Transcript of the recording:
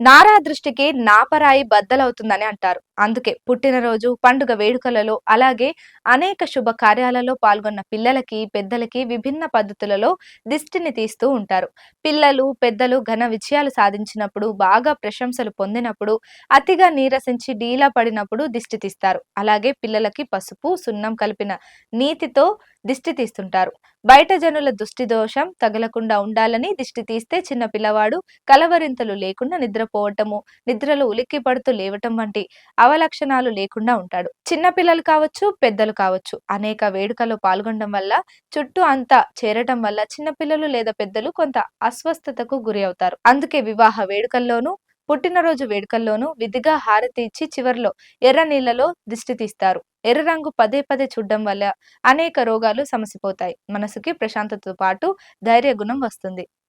నారా దృష్టికి నాపరాయి బద్దలవుతుందని అంటారు. అందుకే పుట్టినరోజు పండుగ వేడుకలలో అలాగే అనేక శుభ కార్యాలలో పాల్గొన్న పిల్లలకి పెద్దలకి విభిన్న పద్ధతులలో దిష్టిని తీస్తూ ఉంటారు. పిల్లలు పెద్దలు ఘన విజయాలు సాధించినప్పుడు బాగా ప్రశంసలు పొందినప్పుడు అతిగా నీరసించి డీలా పడినప్పుడు దిష్టి తీస్తారు. అలాగే పిల్లలకి పసుపు సున్నం కలిపిన నీతితో దిష్టి తీస్తుంటారు. బయట జనుల దుష్టి దోషం తగలకుండా ఉండాలని దిష్టి తీస్తే చిన్న పిల్లవాడు కలవరింతలు లేకుండా నిద్రపోవటము నిద్రలో ఉలిక్కి పడుతూ లేవటం వంటి అవలక్షణాలు లేకుండా ఉంటాడు. చిన్న పిల్లలు కావచ్చు పెద్దలు కావచ్చు. అనేక వేడుకలో పాల్గొనడం వల్ల చుట్టూ అంతా చేరటం వల్ల చిన్న పిల్లలు లేదా పెద్దలు కొంత అస్వస్థతకు గురి అవుతారు. అందుకే వివాహ వేడుకల్లోనూ పుట్టినరోజు వేడుకల్లోనూ విధిగా హారతి ఇచ్చి చివర్లో ఎర్ర నీళ్ళలో దిష్టి తీస్తారు. ఎర్ర రంగు పదే పదే చూడడం వల్ల అనేక రోగాలు సమసిపోతాయి. మనసుకి ప్రశాంతతతో పాటు ధైర్య గుణం వస్తుంది.